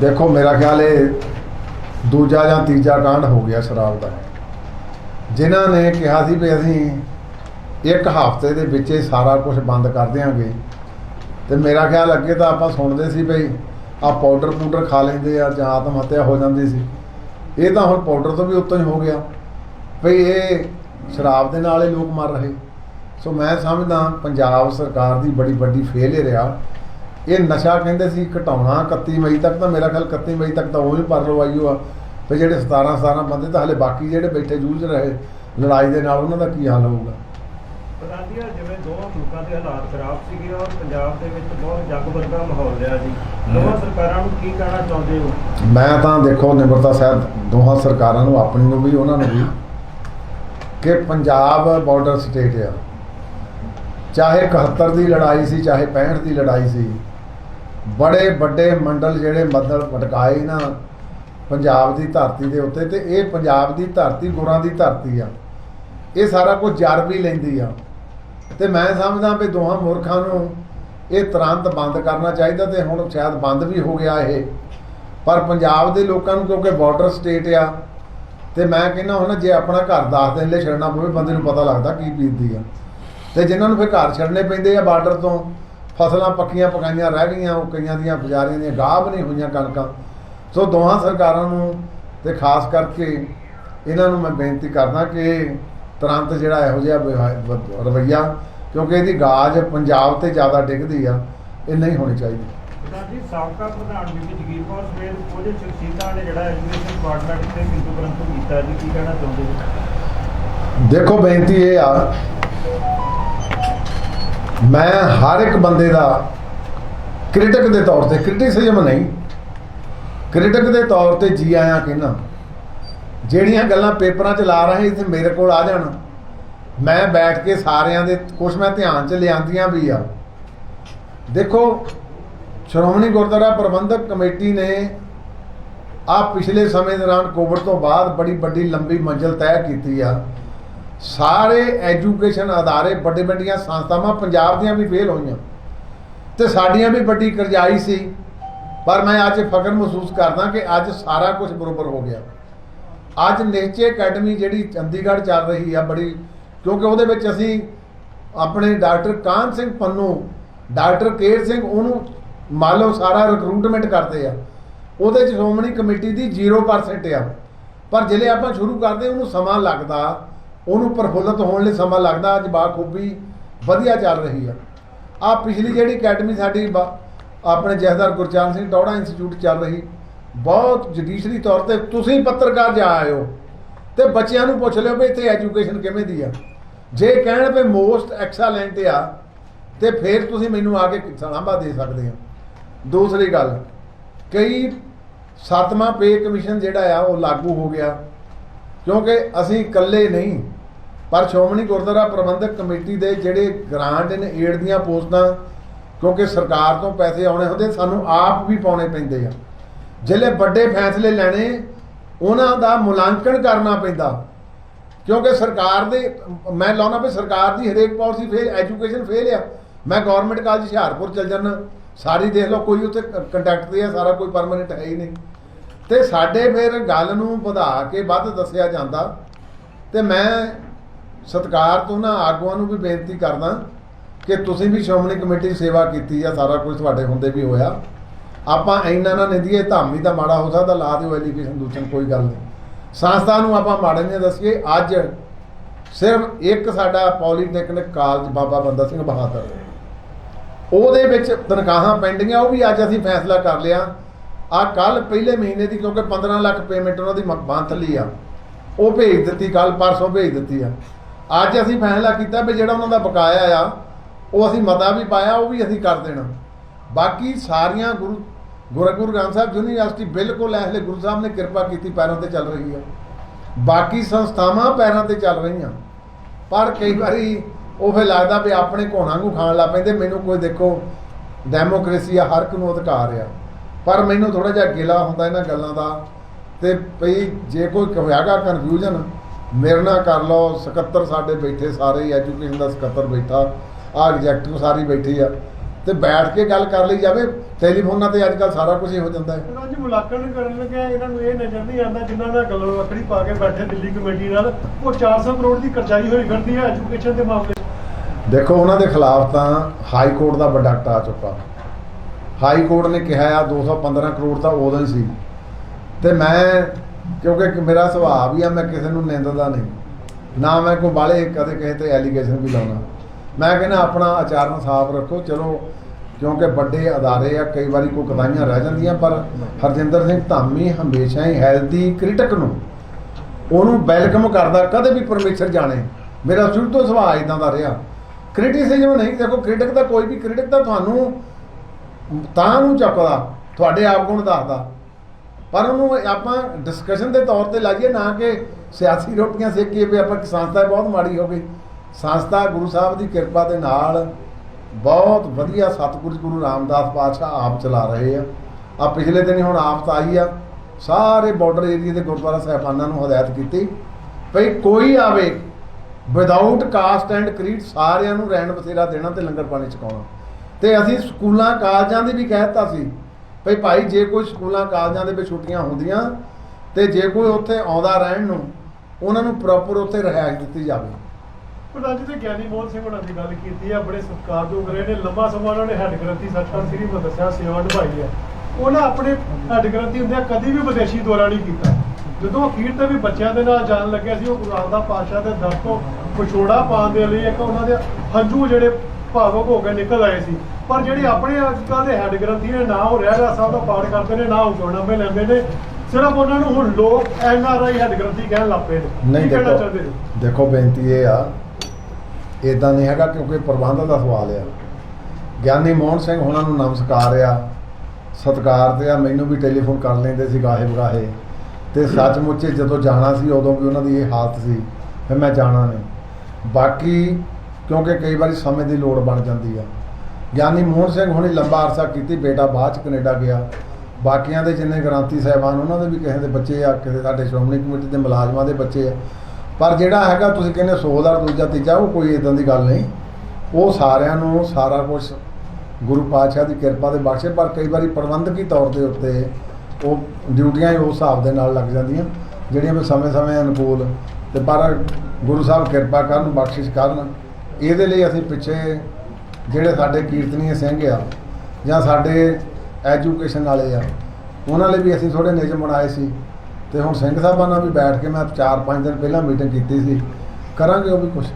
ਦੇਖੋ, ਮੇਰਾ ਖਿਆਲ ਇਹ ਦੂਜਾ ਜਾਂ ਤੀਜਾ ਕਾਂਡ ਹੋ ਗਿਆ ਸ਼ਰਾਬ ਦਾ। ਜਿਨ੍ਹਾਂ ਨੇ ਕਿਹਾ ਸੀ ਵੀ ਅਸੀਂ ਇੱਕ ਹਫ਼ਤੇ ਦੇ ਵਿੱਚ ਇਹ ਸਾਰਾ ਕੁਝ ਬੰਦ ਕਰ ਦਿਆਂਗੇ, ਤੇ ਮੇਰਾ ਖਿਆਲ ਅੱਗੇ ਤਾਂ ਆਪਾਂ ਸੁਣਦੇ ਸੀ ਬਈ ਆ ਪਾਊਡਰ ਪੂਡਰ ਖਾ ਲੈਂਦੇ ਆ ਜਾਂ ਆਤਮ ਹੱਤਿਆ ਹੋ ਜਾਂਦੀ ਸੀ। ਇਹ ਤਾਂ ਹੁਣ ਪਾਊਡਰ ਤੋਂ ਵੀ ਉੱਤੋਂ ਹੀ ਹੋ ਗਿਆ ਭਈ ਇਹ ਸ਼ਰਾਬ ਦੇ ਨਾਲ ਹੀ ਲੋਕ ਮਰ ਰਹੇ। ਸੋ ਮੈਂ ਸਮਝਦਾ ਪੰਜਾਬ ਸਰਕਾਰ ਦੀ ਬੜੀ ਵੱਡੀ ਫੇਲਿਅਰ ਆ ਇਹ ਨਸ਼ਾ ਕਹਿੰਦੇ ਸੀ ਘਟਾਉਣਾ 31 ਮਈ ਤੱਕ ਤਾਂ ਮੇਰਾ ਖਿਆਲ 31 ਮਈ ਤੱਕ ਤਾਂ ਉਹ ਵੀ ਪਰ ਲਵਾਈ ਹੋਆ ਤੇ ਜਿਹੜੇ 17 17 ਬੰਦੇ ਤਾਂ ਹਲੇ ਬਾਕੀ ਜਿਹੜੇ ਬੈਠੇ ਜੂਝ ਰਹੇ ਲੜਾਈ ਦੇ ਨਾਲ ਉਹਨਾਂ ਦਾ ਕੀ ਹਾਲ ਹੋਊਗਾ? ਪ੍ਰਧਾਨ ਜੀ ਆਹ ਜਿਵੇਂ ਦੋਵਾਂ ਮੁਲਕਾਂ ਦੇ ਹਾਲਾਤ ਖਰਾਬ ਸੀਗੇ ਔਰ ਪੰਜਾਬ ਦੇ ਵਿੱਚ ਬਹੁਤ ਜੱਗ ਵਰਗਾ ਮਾਹੌਲ ਰਿਹਾ ਜੀ ਦੋਵਾਂ ਸਰਕਾਰਾਂ ਨੂੰ ਕੀ ਕਹਿਣਾ ਚਾਹੁੰਦੇ ਹੋ? ਮੈਂ ਤਾਂ ਦੇਖੋ ਨਿਮਰਤਾ ਸਾਹਿਬ ਦੋਹਾਂ ਸਰਕਾਰਾਂ ਨੂੰ ਆਪਣੀ ਨੂੰ ਵੀ ਉਹਨਾਂ ਨੂੰ ਵੀ ਕਿ ਪੰਜਾਬ ਬਾਰਡਰ ਸਟੇਟ ਆ। ਚਾਹੇ 71 ਦੀ ਲੜਾਈ ਸੀ ਚਾਹੇ 65 ਦੀ ਲੜਾਈ ਸੀ ਬੜੇ ਵੱਡੇ ਮੰਡਲ ਜਿਹੜੇ ਮੱਦਲ ਭਟਕਾਏ ਨਾ, ਪੰਜਾਬ ਦੀ ਧਰਤੀ ਦੇ ਉੱਤੇ ਤੇ ਇਹ ਪੰਜਾਬ ਦੀ ਧਰਤੀ, ਗੁਰਾਂ ਦੀ ਧਰਤੀ ਆ। ਇਹ ਸਾਰਾ ਕੁਝ ਜਰ ਵੀ ਲੈਂਦੀ ਆ। ਤੇ ਮੈਂ ਸਮਝਦਾ ਵੀ ਦੋਹਾਂ ਮੁਲਕਾਂ ਨੂੰ ਇਹ ਤੁਰੰਤ ਬੰਦ ਕਰਨਾ ਚਾਹੀਦਾ ਤੇ ਹੁਣ ਸ਼ਾਇਦ ਬੰਦ ਵੀ ਹੋ ਗਿਆ ਇਹ। ਪਰ ਪੰਜਾਬ ਦੇ ਲੋਕਾਂ ਨੂੰ ਕਿਉਂਕਿ ਬਾਰਡਰ ਸਟੇਟ ਆ, ਤੇ ਮੈਂ ਕਹਿੰਦਾ ਹੁਣ ਜੇ ਆਪਣਾ ਘਰ ਦੱਸ ਦਿਨ ਲਈ ਛੱਡਣਾ ਪਵੇ, ਬੰਦੇ ਨੂੰ ਪਤਾ ਲੱਗਦਾ ਕੀ ਬੀਤਦੀ ਆ। ਤੇ ਜਿਨ੍ਹਾਂ ਨੂੰ ਫਿਰ ਘਰ ਛੱਡਣੇ ਪੈਂਦੇ ਆ ਬਾਰਡਰ ਤੋਂ ਫਸਲਾਂ ਪੱਕੀਆਂ ਪਕਾਈਆਂ ਰਹਿ ਗਈਆਂ ਉਹ ਕਈਆਂ ਦੀਆਂ ਬਜ਼ਾਰੀਆਂ ਦੀਆਂ ਗਾਹ ਵੀ ਨਹੀਂ ਹੋਈਆਂ ਕਣਕਾਂ। ਸੋ ਦੋਹਾਂ ਸਰਕਾਰਾਂ ਨੂੰ ਤੇ ਖਾਸ ਕਰਕੇ ਇਹਨਾਂ ਨੂੰ ਮੈਂ ਬੇਨਤੀ ਕਰਦਾ ਕਿ ਤੁਰੰਤ ਜਿਹੜਾ ਇਹੋ ਜਿਹਾ ਰਵੱਈਆ ਕਿਉਂਕਿ ਇਹਦੀ ਗਾਜ ਪੰਜਾਬ ਤੇ ਜ਼ਿਆਦਾ ਡਿੱਗਦੀ ਆ ਇਹ ਨਹੀਂ ਹੋਣੀ ਚਾਹੀਦੀ। ਪ੍ਰਧਾਨ ਜੀ ਸਾਬਕਾ ਪ੍ਰਧਾਨ ਬੀਬੀ ਜਗੀਰ ਕੌਰ ਸਮੇਤ ਕੁਝ ਸ਼ਖਸੀਅਤਾਂ ਨੇ ਜਿਹੜਾ ਐਜੂਕੇਸ਼ਨ ਡਿਪਾਰਟਮੈਂਟ ਤੇ ਕਿੰਤੂ ਪਰੰਤੂ ਕੀਤਾ ਜੀ ਕੀ ਕਹਿਣਾ ਚਾਹੁੰਦੇ ਹੋ? ਦੇਖੋ ਬੇਨਤੀ ਇਹ ਆ ਮੈਂ ਹਰ ਇੱਕ ਬੰਦੇ ਦਾ ਕ੍ਰਿਟਿਕ ਦੇ ਤੌਰ ਤੇ ਕ੍ਰਿਟਿਸਿਜ਼ਮ ਨਹੀਂ। ਕ੍ਰਿਟਿਕ ਦੇ ਤੌਰ ਤੇ ਜੀ ਆਇਆ ਕਹਿਣਾ ਜਿਹੜੀਆਂ ਗੱਲਾਂ ਪੇਪਰਾਂ 'ਚ ਲਾ ਰਹੇ ਇੱਥੇ ਮੇਰੇ ਕੋਲ ਆ ਜਾਣ। ਮੈਂ ਬੈਠ ਕੇ ਸਾਰਿਆਂ ਦੇ ਕੁਝ ਮੈਂ ਧਿਆਨ 'ਚ ਲਿਆਂਦੀਆਂ ਵੀ ਆ। ਦੇਖੋ, ਸ਼੍ਰੋਮਣੀ ਗੁਰਦੁਆਰਾ ਪ੍ਰਬੰਧਕ ਕਮੇਟੀ ਨੇ ਆ ਪਿਛਲੇ ਸਮੇਂ ਦੌਰਾਨ ਕੋਵਿਡ ਤੋਂ ਬਾਅਦ ਬੜੀ ਵੱਡੀ ਲੰਬੀ ਮੰਜ਼ਿਲ ਤੈਅ ਕੀਤੀ ਆ। ਸਾਰੇ ਐਜੂਕੇਸ਼ਨ ਅਦਾਰੇ ਵੱਡੇ ਵੱਡੀਆਂ ਸੰਸਥਾਵਾਂ ਪੰਜਾਬ ਦੀਆਂ ਵੀ ਫੇਲ ਹੋਈਆਂ। ਤੇ ਸਾਡੀਆਂ ਵੀ ਵੱਡੀ ਕਰਜ਼ਾਈ ਸੀ। ਪਰ ਮੈਂ ਅੱਜ ਫਖਰ ਮਹਿਸੂਸ ਕਰਦਾ ਕਿ ਅੱਜ ਸਾਰਾ ਕੁਝ ਬਰੋਬਰ ਹੋ ਗਿਆ। ਅੱਜ ਨਿਸ਼ਚੇ ਅਕੈਡਮੀ ਜਿਹੜੀ ਚੰਡੀਗੜ੍ਹ ਚੱਲ ਰਹੀ ਆ ਬੜੀ, ਕਿਉਂਕਿ ਉਹਦੇ ਵਿੱਚ ਅਸੀਂ ਆਪਣੇ ਡਾਕਟਰ ਕਾਨ ਸਿੰਘ ਪੰਨੂ, ਡਾਕਟਰ ਕੇਰ ਸਿੰਘ ਉਹਨੂੰ ਮੰਨ ਲਓ ਸਾਰਾ ਰਿਕਰੂਟਮੈਂਟ ਕਰਦੇ ਆ। ਉਹਦੇ ਚ ਸ਼੍ਰੋਮਣੀ ਕਮੇਟੀ ਦੀ 0% ਆ। ਪਰ ਜਿਹੜੇ ਆਪਾਂ ਸ਼ੁਰੂ ਕਰਦੇ, ਉਹਨੂੰ ਸਮਾਂ ਲੱਗਦਾ ਉਹਨੂੰ ਪ੍ਰਫੁੱਲਤ ਹੋਣ ਲਈ ਸਮਾਂ ਲੱਗਦਾ, ਅੱਜ ਬਾਖੂਬੀ ਵਧੀਆ ਚੱਲ ਰਹੀ ਆ। ਆ ਪਿਛਲੀ ਜਿਹੜੀ ਅਕੈਡਮੀ ਸਾਡੀ ਬ- ਆਪਣੇ ਜਥੇਦਾਰ ਗੁਰਚਰਨ ਸਿੰਘ ਟੌੜਾ ਇੰਸਟੀਚਿਊਟ ਚੱਲ ਰਹੀ, ਬਹੁਤ ਜੁਡੀਸ਼ਰੀ ਤੌਰ ਤੇ ਤੁਸੀਂ ਪੱਤਰਕਾਰ ਜਾ ਆਇਓ ਹੋ ਤੇ ਬੱਚਿਆਂ ਨੂੰ ਪੁੱਛ ਲਿਓ ਵੀ ਇੱਥੇ ਐਜੂਕੇਸ਼ਨ ਕਿਵੇਂ ਦੀ ਆ। ਜੇ ਕਹਿਣ ਵੀ ਮੋਸਟ ਐਕਸਲੈਂਟ ਆ, ਤੇ ਫਿਰ ਤੁਸੀਂ ਮੈਨੂੰ ਆ ਕੇ ਸਲਾਮਾ ਦੇ ਸਕਦੇ ਹੋ। ਦੂਸਰੀ ਗੱਲ, ਕਈ ਸੱਤਵਾਂ ਪੇ ਕਮਿਸ਼ਨ ਜਿਹੜਾ ਆ, ਉਹ ਲਾਗੂ ਹੋ ਗਿਆ, ਕਿਉਂਕਿ ਅਸੀਂ ਇਕੱਲੇ ਨਹੀਂ ਪਰ ਸ਼੍ਰੋਮਣੀ ਗੁਰਦੁਆਰਾ ਪ੍ਰਬੰਧਕ ਕਮੇਟੀ ਦੇ ਜਿਹੜੇ ਗ੍ਰਾਂਟ ਨੇ, ਏਡ ਦੀਆਂ ਪੋਸਟਾਂ, ਕਿਉਂਕਿ ਸਰਕਾਰ ਤੋਂ ਪੈਸੇ ਆਉਣੇ ਹੁੰਦੇ, ਸਾਨੂੰ ਆਪ ਵੀ ਪਾਉਣੇ ਪੈਂਦੇ ਆ। ਜਿਹੜੇ ਵੱਡੇ ਫੈਸਲੇ ਲੈਣੇ, ਉਹਨਾਂ ਦਾ ਮੁਲਾਂਕਣ ਕਰਨਾ ਪੈਂਦਾ। ਕਿਉਂਕਿ ਸਰਕਾਰ ਦੇ, ਮੈਂ ਲਾਉਣਾ ਵੀ ਸਰਕਾਰ ਦੀ ਹਰੇਕ ਪਾਲਿਸੀ ਫੇਲ, ਐਜੂਕੇਸ਼ਨ ਫੇਲ ਆ। ਮੈਂ ਗਵਰਨਮੈਂਟ ਕਾਲਜ ਹੁਸ਼ਿਆਰਪੁਰ ਚੱਲ ਜਾਣਾ ਸਾਰੀ ਦੇਖ ਲਓ, ਕੋਈ ਉੱਥੇ ਕੰਟੈਕਟ ਤੇ ਆ, ਸਾਰਾ ਕੋਈ ਪਰਮਨੈਂਟ ਹੈ ਹੀ ਨਹੀਂ। ਤੇ ਸਾਡੇ ਫਿਰ ਗੱਲ ਨੂੰ ਵਧਾ ਕੇ ਵੱਧ ਦੱਸਿਆ ਜਾਂਦਾ। ਤੇ ਮੈਂ ਸਤਿਕਾਰ ਤੋਂ ਨਾ ਆਗੂਆਂ ਨੂੰ ਵੀ ਬੇਨਤੀ ਕਰਦਾ ਕਿ ਤੁਸੀਂ ਵੀ ਸ਼੍ਰੋਮਣੀ ਕਮੇਟੀ ਦੀ ਸੇਵਾ ਕੀਤੀ ਆ, ਸਾਰਾ ਕੁਝ ਤੁਹਾਡੇ ਹੁੰਦੇ ਵੀ ਹੋਇਆ। ਆਪਾਂ ਇੰਨਾ ਨਾ ਨਿੰਦੀਏ ਧਾਮੀ ਦਾ ਮਾੜਾ ਹੋ ਸਕਦਾ, ਲਾ ਦਿਓ ਐਜੂਕੇਸ਼ਨ ਦੂਸਨ ਕੋਈ ਗੱਲ ਨਹੀਂ। ਸੰਸਥਾ ਨੂੰ ਆਪਾਂ ਮਾੜੇ ਨਹੀਂ ਦੱਸੀਏ, ਅੱਜ ਸਿਰਫ ਇੱਕ ਸਾਡਾ ਪੋਲੀਟੈਕਨਿਕ ਕਾਲਜ ਬਾਬਾ ਬੰਦਾ ਸਿੰਘ ਬਹਾਦਰ। ਉਹਦੇ ਵਿੱਚ ਤਨਖਾਹਾਂ ਪੈਂਡਿੰਗਾਂ ਉਹ ਵੀ ਅੱਜ ਅਸੀਂ ਫੈਸਲਾ ਕਰ ਲਿਆ। ਆ ਕੱਲ ਪਹਿਲੇ ਮਹੀਨੇ ਦੀ, ਕਿਉਂਕਿ 15 ਲੱਖ ਪੇਮੈਂਟ ਉਹਨਾਂ ਦੀ ਮੰਥਲੀ ਆ। ਉਹ ਭੇਜ ਦਿੱਤੀ, ਕੱਲ ਪਰਸੋਂ ਭੇਜ ਦਿੱਤੀ ਆ। ਅੱਜ ਅਸੀਂ ਫੈਸਲਾ ਕੀਤਾ ਵੀ ਜਿਹੜਾ ਉਹਨਾਂ ਦਾ ਬਕਾਇਆ ਆ, ਉਹ ਅਸੀਂ ਮਤਾ ਵੀ ਪਾਇਆ, ਉਹ ਵੀ ਅਸੀਂ ਕਰ ਦੇਣਾ। ਬਾਕੀ ਸਾਰੀਆਂ ਗੁਰੂ ਗੁਰੂ ਗੁਰੂ ਗ੍ਰੰਥ ਸਾਹਿਬ ਯੂਨੀਵਰਸਿਟੀ ਬਿਲਕੁਲ ਐਸਲੇ ਗੁਰੂ ਸਾਹਿਬ ਨੇ ਕਿਰਪਾ ਕੀਤੀ, ਪੈਰਾਂ ਤੇ ਚੱਲ ਰਹੀ ਹੈ ਬਾਕੀ ਸੰਸਥਾਵਾਂ ਪੈਰਾਂ ਤੇ ਚੱਲ ਰਹੀਆਂ। ਪਰ ਕਈ ਵਾਰੀ ਉਹ ਫਿਰ ਲੱਗਦਾ ਵੀ ਆਪਣੇ ਘੋਣਾ ਨੂੰ ਖਾਣ ਲੱਗ ਪੈਂਦੇ, ਮੈਨੂੰ ਕੋਈ ਦੇਖੋ, ਡੈਮੋਕ੍ਰੇਸੀ ਆ, ਹਰ ਇੱਕ ਨੂੰ ਅਧਿਕਾਰ ਆ। ਪਰ ਮੈਨੂੰ ਥੋੜਾ ਜਿਹਾ ਗਿਲਾ ਹੁੰਦਾ ਇਹਨਾਂ ਗੱਲਾਂ ਦਾ, ਤੇ ਭਈ ਜੇ ਕੋਈ ਹੋਇਆਗਾ ਕਨਫਿਊਜ਼ਨ ਮੇਰੇ ਨਾਲ ਕਰ ਲਓ ਸਕੱਤਰ ਸਾਡੇ ਬੈਠੇ ਸਾਰੇ ਐਜੂਕੇਸ਼ਨ ਦਾ ਸਕੱਤਰ ਬੈਠਾ ਆ ਐਗਜ਼ੈਕਟਿਵ ਸਾਰੀ ਬੈਠੀ ਆ। ਤੇ ਬੈਠ ਕੇ ਗੱਲ ਕਰ ਲਈ ਜਾਵੇ ਟੈਲੀਫੋਨਾਂ ਤੇ ਅੱਜ ਕੱਲ ਸਾਰਾ ਕੁਝ ਹੀ ਹੋ ਜਾਂਦਾ ਹੈ। ਉਹਨਾਂ ਜੀ ਮੁਲਾਕਾਤ ਕਰਨ ਲੱਗਿਆ ਇਹਨਾਂ ਨੂੰ ਇਹ ਨਜ਼ਰ ਨਹੀਂ ਆਉਂਦਾ ਜਿਨ੍ਹਾਂ ਨਾਲ ਗੱਲੋਂ ਲੱਕੜੀ ਪਾ ਕੇ ਬੈਠੇ ਦਿੱਲੀ ਕਮੇਟੀ ਨਾਲ ਉਹ 400 ਕਰੋੜ ਦੀ ਕਰਜ਼ਾਈ ਹੋਈ ਫਿਰਦੀ ਹੈ ਐਜੂਕੇਸ਼ਨ ਦੇ ਮਾਮਲੇ। ਦੇਖੋ ਉਹਨਾਂ ਦੇ ਖਿਲਾਫ ਤਾਂ ਹਾਈ ਕੋਰਟ ਦਾ ਵੱਡਾ ਟਾ ਆ ਚੁੱਕਾ। ਹਾਈ ਕੋਰਟ ਨੇ ਕਿਹਾ ਆ 215 ਕਰੋੜ ਤਾਂ ਉਦੋਂ ਹੀ ਸੀ। ਤੇ ਮੈਂ ਕਿਉਂਕਿ ਮੇਰਾ ਸੁਭਾਅ ਵੀ ਆ, ਮੈਂ ਕਿਸੇ ਨੂੰ ਨਿੰਦਦਾ ਨਹੀਂ। ਨਾ ਮੈਂ ਕੋਈ ਬਾਲੇ ਕਦੇ ਕਿਸੇ ਤੇ ਐਲੀਗੇਸ਼ਨ ਵੀ ਲਾਉਣਾ। ਮੈਂ ਕਹਿੰਦਾ ਆਪਣਾ ਆਚਰਣ ਸਾਫ਼ ਰੱਖੋ, ਚਲੋ, ਕਿਉਂਕਿ ਵੱਡੇ ਅਦਾਰੇ ਆ, ਕਈ ਵਾਰੀ ਕੋਈ ਕਤਾਈਆਂ ਰਹਿ ਜਾਂਦੀਆਂ, ਪਰ ਹਰਜਿੰਦਰ ਸਿੰਘ ਧਾਮੀ ਹਮੇਸ਼ਾ ਹੀ ਹੈਲਦੀ ਕ੍ਰਿਟਿਕ ਨੂੰ। ਉਹਨੂੰ ਵੈਲਕਮ ਕਰਦਾ, ਕਦੇ ਵੀ ਪਰਮੇਸ਼ਰ ਜਾਣੇ। ਮੇਰਾ ਸ਼ੁਰੂ ਤੋਂ ਸੁਭਾਅ ਇਦਾਂ ਦਾ ਰਿਹਾ। ਕ੍ਰਿਟਿਸਿਜ਼ਮ ਨਹੀਂ, ਦੇਖੋ ਕ੍ਰਿਟਿਕ ਦਾ ਕੋਈ ਵੀ ਕ੍ਰਿਟਿਕ ਦਾ ਤੁਹਾਨੂੰ ਤਾਂ ਨੂੰ ਚੱਕਦਾ, ਤੁਹਾਡੇ ਆਪ ਗੁਣ ਦੱਸਦਾ। ਪਰ ਉਹਨੂੰ ਆਪਾਂ ਡਿਸਕਸ਼ਨ ਦੇ ਤੌਰ ਤੇ ਲਾਈਏ, ਨਾ ਕਿ ਸਿਆਸੀ ਰੋਟੀਆਂ ਸੇਕੀਏ ਵੀ ਆਪਾਂ ਸੰਸਥਾ ਬਹੁਤ ਮਾੜੀ ਹੋ ਗਈ। ਸੰਸਥਾ ਗੁਰੂ ਸਾਹਿਬ ਦੀ ਕਿਰਪਾ ਦੇ ਨਾਲ ਬਹੁਤ ਵਧੀਆ ਸਤਿਗੁਰੂ ਗੁਰੂ ਰਾਮਦਾਸ ਪਾਤਸ਼ਾਹ ਆਪ ਚਲਾ ਰਹੇ ਆ। ਆ ਪਿਛਲੇ ਦਿਨ ਹੁਣ ਆਫਤ ਆਈ ਆ। ਸਾਰੇ ਬਾਰਡਰ ਏਰੀਆ ਦੇ ਗੁਰਦੁਆਰਾ ਸਾਹਿਬਾਨਾਂ ਨੂੰ ਹਦਾਇਤ ਕੀਤੀ ਭਈ ਕੋਈ ਆਵੇ ਵਿਦਆਊਟ ਕਾਸਟ ਐਂਡ ਕ੍ਰੀਡ ਸਾਰਿਆਂ ਨੂੰ ਰਹਿਣ ਬਸੇਰਾ ਦੇਣਾ ਤੇ ਲੰਗਰ ਪਾਣੀ ਛਕਾਉਣਾ। ਤੇ ਅਸੀਂ ਸਕੂਲਾਂ, ਕਾਲਜਾਂ ਦੀ ਵੀ ਕਹਿਤਾ ਸੀ ਭਈ ਭਾਈ, ਜੇ ਕੋਈ ਸਕੂਲਾਂ, ਕਾਲਜਾਂ ਦੇ ਵਿੱਚ ਛੁੱਟੀਆਂ ਹੁੰਦੀਆਂ ਤੇ ਜੇ ਕੋਈ ਉੱਥੇ ਆਉਂਦਾ ਰਹਿਣ ਨੂੰ, ਉਹਨਾਂ ਨੂੰ ਪ੍ਰੋਪਰ ਉੱਥੇ ਰਿਹਾਇਸ਼ ਦਿੱਤੀ ਜਾਵੇ। ਪ੍ਰਧਾਨ ਜੀ, ਤੇ ਗਿਆਨੀ ਮੋਹਨ ਸਿੰਘ ਹੋਣਾ ਦੀ ਗੱਲ ਕੀਤੀ ਹੈ ਬੜੇ ਸਤਿਕਾਰਯੋਗ ਰਹੇ ਨੇ, ਲੰਮਾ ਸਮਾਂ ਉਹਨਾਂ ਨੇ ਹੈੱਡ ਗ੍ਰੰਥੀ ਸੱਚਖੰਡ ਸ੍ਰੀ ਹਰਿਮੰਦਰ ਸੇਵਾ ਨਿਭਾਈ ਹੈ ਉਹਨਾਂ ਆਪਣੇ ਹੈੱਡ ਗ੍ਰੰਥੀ ਹੁੰਦਿਆਂ ਕਦੀ ਵੀ ਵਿਦੇਸ਼ੀ ਦੌਰਾ ਨਹੀਂ ਕੀਤਾ। ਜਦੋਂ ਅਖੀਰ ਤੇ ਵੀ ਬੱਚਿਆਂ ਦੇ ਨਾਲ ਜਾਣ ਲੱਗਿਆ ਸੀ, ਉਹ ਗੁਰੂ ਦਾ ਪਾਤਸ਼ਾਹ ਦੇ ਦਰ ਤੋਂ ਵਿਛੋੜਾ ਪਾਉਣ ਦੇ ਲਈ ਇੱਕ ਉਹਨਾਂ ਦੇ ਹੰਝੂ ਜਿਹੜੇ ਭਾਵਕ ਹੋ ਕੇ ਨਿਕਲ ਆਏ ਸੀ। ਪਰ ਜਿਹੜੇ ਆਪਣੇ ਅੱਜ ਕੱਲ੍ਹ ਦੇ ਹੈੱਡ ਗ੍ਰੰਥੀ ਨੇ ਨਾ ਉਹ ਰਹਿਰਾ ਸਾਹਿਬ ਦਾ ਪਾਠ ਕਰਦੇ ਨੇ ਨਾ ਉਹ ਚੋਣਾਂ ਲੈਂਦੇ ਨੇ। ਸਿਰਫ ਉਹਨਾਂ ਨੂੰ ਹੁਣ ਲੋਕ ਐਨ ਆਰ ਆਈ ਹੈੱਡ ਗ੍ਰੰਥੀ ਕਹਿਣ ਲੱਗ ਪਏ ਨੇ। ਨਹੀਂ ਦੇਖੋ ਦੇਖੋ ਬੇਨਤੀ ਇਹ ਆ ਇਦਾਂ ਨਹੀਂ ਹੈਗਾ ਕਿਉਂਕਿ ਪ੍ਰਬੰਧ ਦਾ ਸਵਾਲ ਆ। ਗਿਆਨੀ ਮੋਹਨ ਸਿੰਘ ਉਹਨਾਂ ਨੂੰ ਨਮਸਕਾਰ ਆ ਸਤਿਕਾਰ ਤੇ ਆ ਮੈਨੂੰ ਵੀ ਟੈਲੀਫੋਨ ਕਰ ਲੈਂਦੇ ਸੀ ਗਾਹੇ ਬਗਾਹੇ। ਤੇ ਸੱਚਮੁੱਚ ਜਦੋਂ ਜਾਣਾ ਸੀ ਉਦੋਂ ਵੀ ਉਹਨਾਂ ਦੀ ਇਹ ਹਾਲਤ ਸੀ ਫਿਰ ਮੈਂ ਜਾਣਾ ਨਹੀਂ। ਬਾਕੀ ਕਿਉਂਕਿ ਕਈ ਵਾਰੀ ਸਮੇਂ ਦੀ ਲੋੜ ਬਣ ਜਾਂਦੀ ਆ। ਗਿਆਨੀ ਮੋਹਨ ਸਿੰਘ ਹੁਣੇ ਲੰਬਾ ਅਰਸਾ ਕੀਤੀ, ਬੇਟਾ ਬਾਅਦ ਚ ਕੈਨੇਡਾ ਗਿਆ। ਬਾਕੀਆਂ ਦੇ ਜਿੰਨੇ ਗ੍ਰਾਂਤੀ ਸਾਹਿਬਾਨ ਉਹਨਾਂ ਦੇ ਵੀ ਕਿਸੇ ਦੇ ਬੱਚੇ ਆ, ਕਿਸੇ ਸਾਡੇ ਸ਼੍ਰੋਮਣੀ ਕਮੇਟੀ ਦੇ ਮੁਲਾਜ਼ਮਾਂ ਦੇ ਬੱਚੇ ਆ। ਪਰ ਜਿਹੜਾ ਹੈਗਾ, ਤੁਸੀਂ ਕਹਿੰਦੇ 100 ਦਾ ਦੂਜਾ ਤੀਜਾ, ਉਹ ਕੋਈ ਇਦਾਂ ਦੀ ਗੱਲ ਨਹੀਂ। ਉਹ ਸਾਰਿਆਂ ਨੂੰ ਸਾਰਾ ਕੁਝ ਗੁਰੂ ਪਾਤਸ਼ਾਹ ਦੀ ਕਿਰਪਾ ਦੇ ਬਖਸ਼ੇ, ਪਰ ਕਈ ਵਾਰੀ ਪ੍ਰਬੰਧਕੀ ਤੌਰ ਦੇ ਉੱਤੇ ਉਹ ਡਿਊਟੀਆਂ ਹੀ ਉਸ ਹਿਸਾਬ ਦੇ ਨਾਲ ਲੱਗ ਜਾਂਦੀਆਂ, ਜਿਹੜੀਆਂ ਵੀ ਸਮੇਂ-ਸਮੇਂ ਅਨੁਕੂਲ। ਤੇ ਪਰ ਗੁਰੂ ਸਾਹਿਬ ਕਿਰਪਾ ਕਰਨ, ਬਖਸ਼ਿਸ਼ ਕਰਨ। ਇਹਦੇ ਲਈ ਅਸੀਂ ਪਿੱਛੇ ਜਿਹੜੇ ਸਾਡੇ ਕੀਰਤਨੀय ਸਿੰਘ ਆ ਜਾਂ ਸਾਡੇ ਐਜੂਕੇਸ਼ਨ ਵਾਲੇ ਆ, ਉਹਨਾਂ ਲਈ ਵੀ ਅਸੀਂ ਥੋੜੇ ਨਿਯਮ ਬਣਾਏ ਸੀ। ਤੇ ਹੁਣ ਸਿੰਘ ਸਾਹਿਬਾਂ ਨਾਲ ਵੀ ਬੈਠ ਕੇ ਮੈਂ 4-5 ਦਿਨ ਪਹਿਲਾਂ ਮੀਟਿੰਗ ਕੀਤੀ ਸੀ। ਕਰਾਂਗੇ ਉਹ ਵੀ ਕੁਝ